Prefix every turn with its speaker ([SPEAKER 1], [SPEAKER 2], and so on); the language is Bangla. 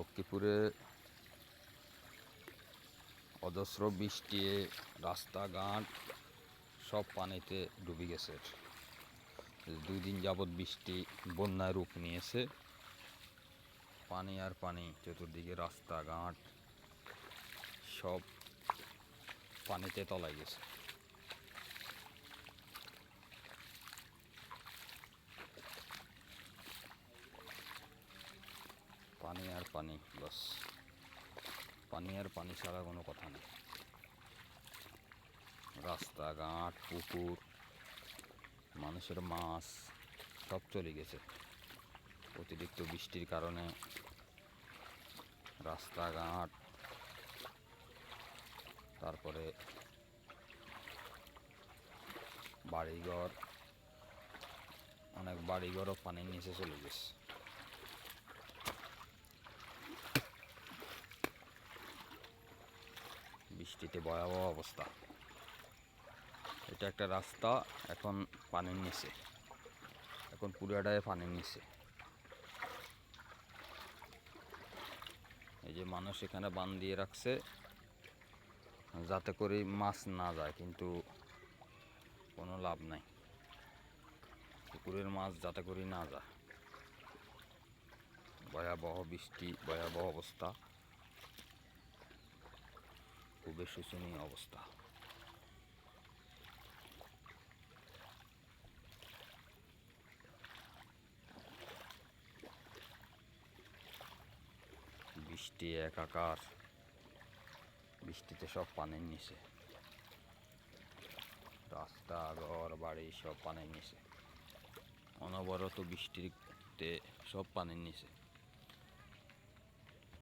[SPEAKER 1] লক্ষ্মীপুরে অজস্র বৃষ্টি রাস্তাঘাট, সব পানিতে ডুবে গেছে। দুই দিন যাবৎ বৃষ্টি বন্যায় রূপ নিয়েছে। পানি আর পানি, চতুর্দিকে রাস্তাঘাট, সব পানিতে তলায় গেছে পানি আর পানি, বাস। পানি আর পানি ছাড়া কোনো কথা নেই। রাস্তাঘাট, পুকুর, মানুষের মাছ, সব চলে গেছে। অতিরিক্ত বৃষ্টির কারণে রাস্তাঘাট, তারপরে বাড়িঘর, অনেক বাড়িঘরও পানির নিচে চলে গেছে। বৃষ্টিতে ভয়াবহ অবস্থা। এটা একটা রাস্তা, এখন পানির নিচে এখন পুরাটায় পানির নিচে এই যে মানুষ এখানে বান দিয়ে রাখছে, যাতে করে মাছ না যায়, কিন্তু কোনো লাভ নাই। পুকুরের মাছ যাতে করে না যায়। ভয়াবহ বৃষ্টি, ভয়াবহ অবস্থা। খুবই শোচনীয় অবস্থা। বৃষ্টি একাকার। বৃষ্টিতে সব পানির নিচে। রাস্তা, ঘর, বাড়ি সব পানির নিচে। অনবরত বৃষ্টিতে সব পানির নিচে।